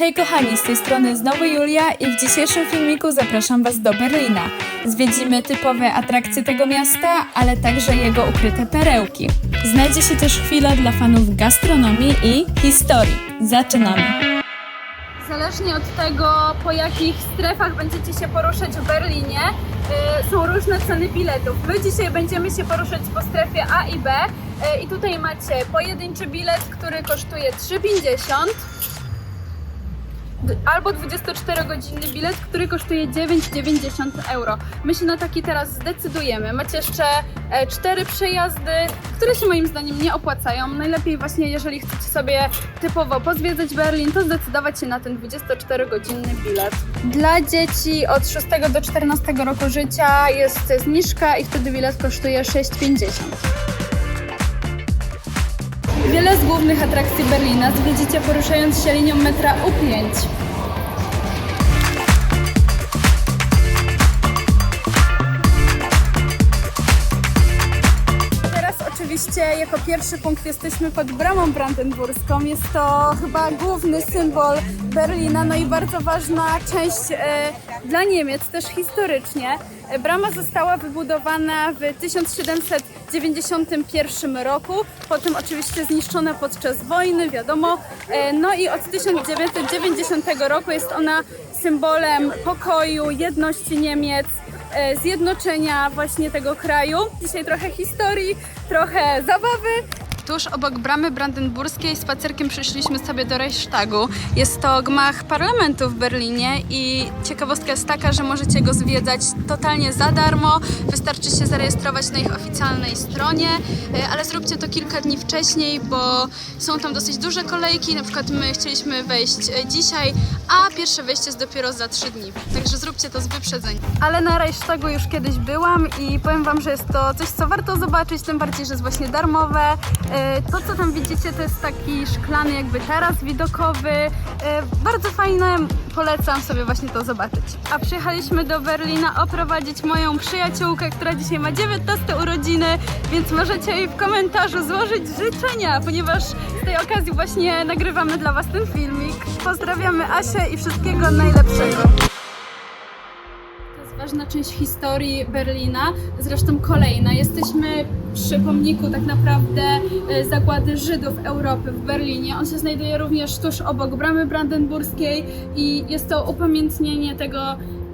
Hej kochani, z tej strony znowu Julia i w dzisiejszym filmiku zapraszam Was do Berlina. Zwiedzimy typowe atrakcje tego miasta, ale także jego ukryte perełki. Znajdzie się też chwila dla fanów gastronomii i historii. Zaczynamy! Zależnie od tego, po jakich strefach będziecie się poruszać w Berlinie, y, są różne ceny biletów. My dzisiaj będziemy się poruszać po strefie A i B y, i tutaj macie pojedynczy bilet, który kosztuje 3,50 D- albo 24-godzinny bilet, który kosztuje 9,90 euro. My się na taki teraz zdecydujemy. Macie jeszcze e, cztery przejazdy, które się moim zdaniem nie opłacają. Najlepiej właśnie, jeżeli chcecie sobie typowo pozwiedzać Berlin, to zdecydować się na ten 24-godzinny bilet. Dla dzieci od 6 do 14 roku życia jest zniżka i wtedy bilet kosztuje 6,50. Wiele z głównych atrakcji Berlina zwiedzicie poruszając się linią metra U5. Oczywiście jako pierwszy punkt jesteśmy pod Bramą Brandenburską. Jest to chyba główny symbol Berlina, no i bardzo ważna część e, dla Niemiec, też historycznie. E, Brama została wybudowana w 1791 roku, potem oczywiście zniszczona podczas wojny, wiadomo. E, No i od 1990 roku jest ona symbolem pokoju, jedności Niemiec, zjednoczenia właśnie tego kraju. Dzisiaj trochę historii, trochę zabawy. Tuż obok bramy brandenburskiej spacerkiem przyszliśmy sobie do Reichstagu. Jest to gmach parlamentu w Berlinie i ciekawostka jest taka, że możecie go zwiedzać totalnie za darmo. Wystarczy się zarejestrować na ich oficjalnej stronie, e, ale zróbcie to kilka dni wcześniej, bo są tam dosyć duże kolejki. Na przykład my chcieliśmy wejść e, dzisiaj, a pierwsze wejście jest dopiero za trzy dni. Także zróbcie to z wyprzedzeniem. Ale na Reichstagu już kiedyś byłam i powiem Wam, że jest to coś, co warto zobaczyć, tym bardziej, że jest właśnie darmowe. E, To, co tam widzicie, to jest taki szklany jakby taras widokowy. E, Bardzo fajne, polecam sobie właśnie to zobaczyć. A przyjechaliśmy do Berlina oprowadzić moją przyjaciółkę, która dzisiaj ma 19 urodziny, więc możecie jej w komentarzu złożyć życzenia, ponieważ z tej okazji właśnie nagrywamy dla Was ten filmik. Pozdrawiamy Asię i wszystkiego najlepszego. Ważna część historii Berlina, zresztą kolejna. Jesteśmy przy pomniku tak naprawdę e, zagłady Żydów Europy w Berlinie. On się znajduje również tuż obok bramy brandenburskiej i jest to upamiętnienie tego,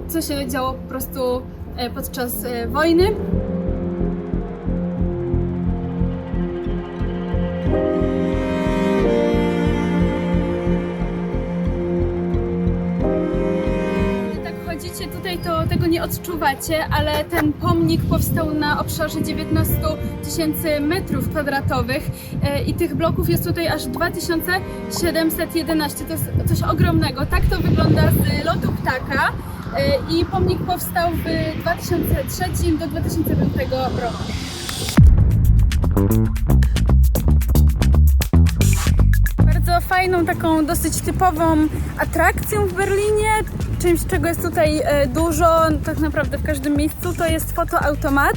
co się działo po prostu e, podczas e, wojny. Odczuwacie, ale ten pomnik powstał na obszarze 19 tysięcy metrów kwadratowych e, i tych bloków jest tutaj aż 2711. To jest coś ogromnego. Tak to wygląda z lotu ptaka e, i pomnik powstał w 2003 do 2005 roku. Fajną, taką dosyć typową atrakcją w Berlinie, czymś czego jest tutaj e, dużo, tak naprawdę w każdym miejscu, to jest fotoautomat,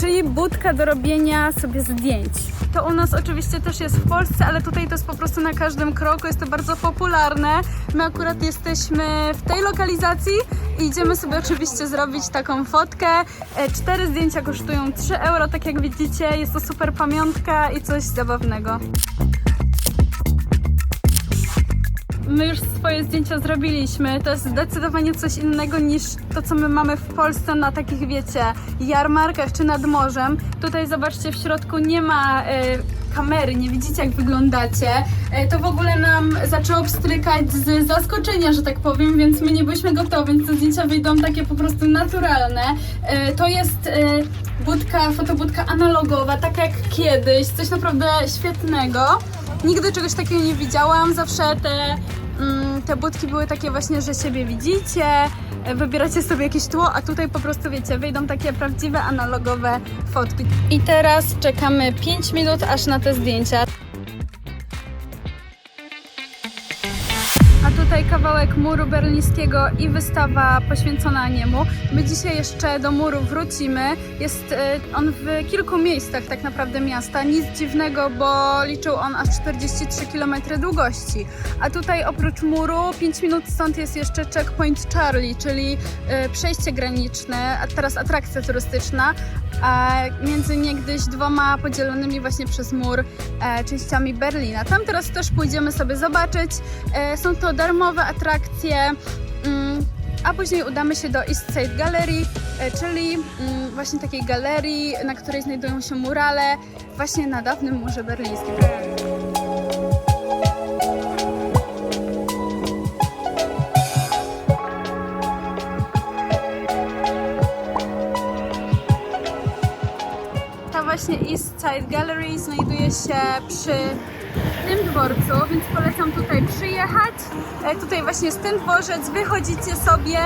czyli budka do robienia sobie zdjęć. To u nas oczywiście też jest w Polsce, ale tutaj to jest po prostu na każdym kroku, jest to bardzo popularne. My akurat jesteśmy w tej lokalizacji i idziemy sobie oczywiście zrobić taką fotkę. E, Cztery zdjęcia kosztują 3 euro, tak jak widzicie, jest to super pamiątka i coś zabawnego. My już swoje zdjęcia zrobiliśmy. To jest zdecydowanie coś innego niż to, co my mamy w Polsce na takich, wiecie, jarmarkach czy nad morzem. Tutaj zobaczcie, w środku nie ma e, kamery, nie widzicie jak wyglądacie. E, to w ogóle nam zaczęło pstrykać z zaskoczenia, że tak powiem, więc my nie byliśmy gotowi, więc te zdjęcia wyjdą takie po prostu naturalne. E, to jest e, budka, fotobudka analogowa, tak jak kiedyś, coś naprawdę świetnego. Nigdy czegoś takiego nie widziałam. Zawsze te, mm, te budki były takie właśnie, że siebie widzicie, e, wybieracie sobie jakieś tło, a tutaj po prostu wiecie, wyjdą takie prawdziwe analogowe fotki. I teraz czekamy 5 minut aż na te zdjęcia. Tutaj kawałek muru berlińskiego i wystawa poświęcona niemu. My dzisiaj jeszcze do muru wrócimy. Jest e, on w kilku miejscach tak naprawdę miasta. Nic dziwnego, bo liczył on aż 43 km długości. A tutaj oprócz muru 5 minut stąd jest jeszcze Checkpoint Charlie, czyli e, przejście graniczne, a teraz atrakcja turystyczna, między niegdyś dwoma podzielonymi właśnie przez mur e, częściami Berlina. Tam teraz też pójdziemy sobie zobaczyć. Są to darmowe atrakcje. Mm, a później udamy się do East Side Gallery, e, czyli mm, właśnie takiej galerii, na której znajdują się murale właśnie na dawnym murze berlińskim. Ta właśnie East Side Gallery znajduje się przy tym dworcu, więc polecam tutaj przyjechać. E, Tutaj właśnie jest ten dworzec, wychodzicie sobie,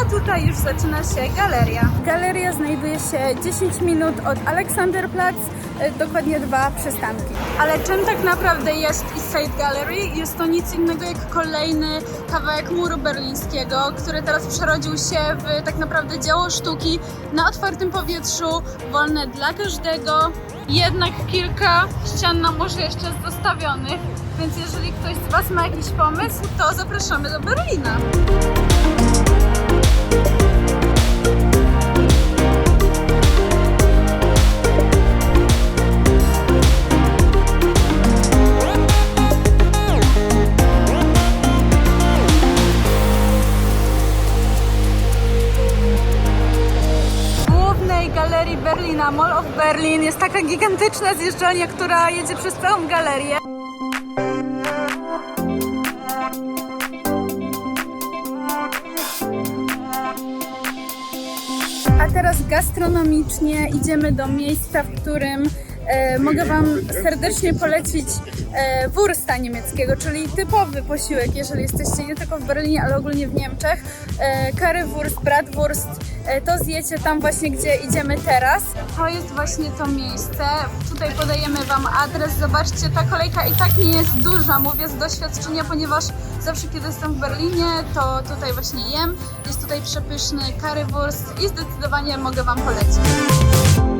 a tutaj już zaczyna się galeria. Galeria znajduje się 10 minut od Alexanderplatz, e, dokładnie dwa przystanki. Ale czym tak naprawdę jest East Side Gallery? Jest to nic innego jak kolejny kawałek muru berlińskiego, który teraz przerodził się w tak naprawdę dzieło sztuki na otwartym powietrzu, wolne dla każdego. Jednak kilka ścian nam może jeszcze jest zostawionych, więc jeżeli ktoś z Was ma jakiś pomysł, to zapraszamy do Berlina. Berlin, jest taka gigantyczna zjeżdżalnia, która jedzie przez całą galerię. A teraz gastronomicznie idziemy do miejsca, w którym e, mogę Wam serdecznie polecić wursta niemieckiego, czyli typowy posiłek, jeżeli jesteście nie tylko w Berlinie, ale ogólnie w Niemczech. E, currywurst, bratwurst, e, to zjecie tam właśnie, gdzie idziemy teraz. To jest właśnie to miejsce. Tutaj podajemy Wam adres. Zobaczcie, ta kolejka i tak nie jest duża, mówię z doświadczenia, ponieważ zawsze kiedy jestem w Berlinie, to tutaj właśnie jem. Jest tutaj przepyszny currywurst i zdecydowanie mogę Wam polecić.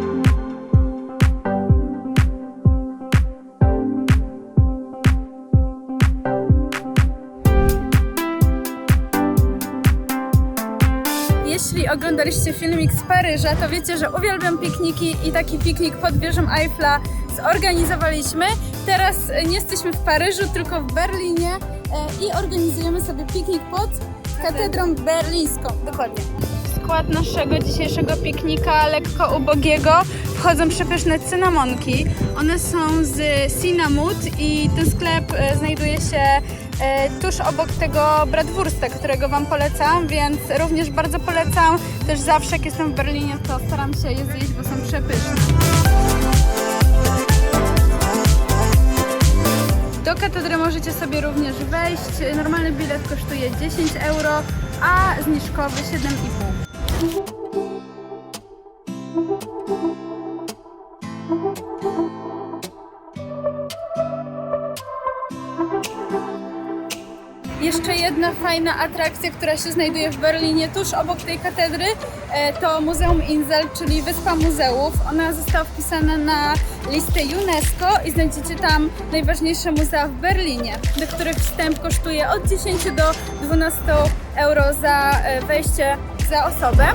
Oglądaliście filmik z Paryża, to wiecie, że uwielbiam pikniki i taki piknik pod wieżą Eiffla zorganizowaliśmy. Teraz e, nie jesteśmy w Paryżu, tylko w Berlinie e, i organizujemy sobie piknik pod katedrą berlińską. Dokładnie. W skład naszego dzisiejszego piknika lekko ubogiego wchodzą przepyszne cynamonki. One są z Cinnamut i ten sklep e, znajduje się tuż obok tego bratwursta, którego Wam polecam, więc również bardzo polecam. Też zawsze jak jestem w Berlinie, to staram się je zjeść, bo są przepyszne. Do katedry możecie sobie również wejść. Normalny bilet kosztuje 10 euro, a zniżkowy 7,5. Jeszcze jedna fajna atrakcja, która się znajduje w Berlinie, tuż obok tej katedry, e, to Muzeum Insel, czyli Wyspa Muzeów. Ona została wpisana na listę UNESCO i znajdziecie tam najważniejsze muzea w Berlinie, do których wstęp kosztuje od 10 do 12 euro za e, wejście za osobę.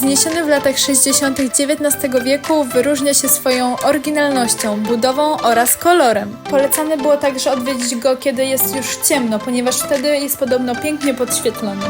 Wzniesiony w latach 60. XIX wieku wyróżnia się swoją oryginalnością, budową oraz kolorem. Polecane było także odwiedzić go, kiedy jest już ciemno, ponieważ wtedy jest podobno pięknie podświetlony.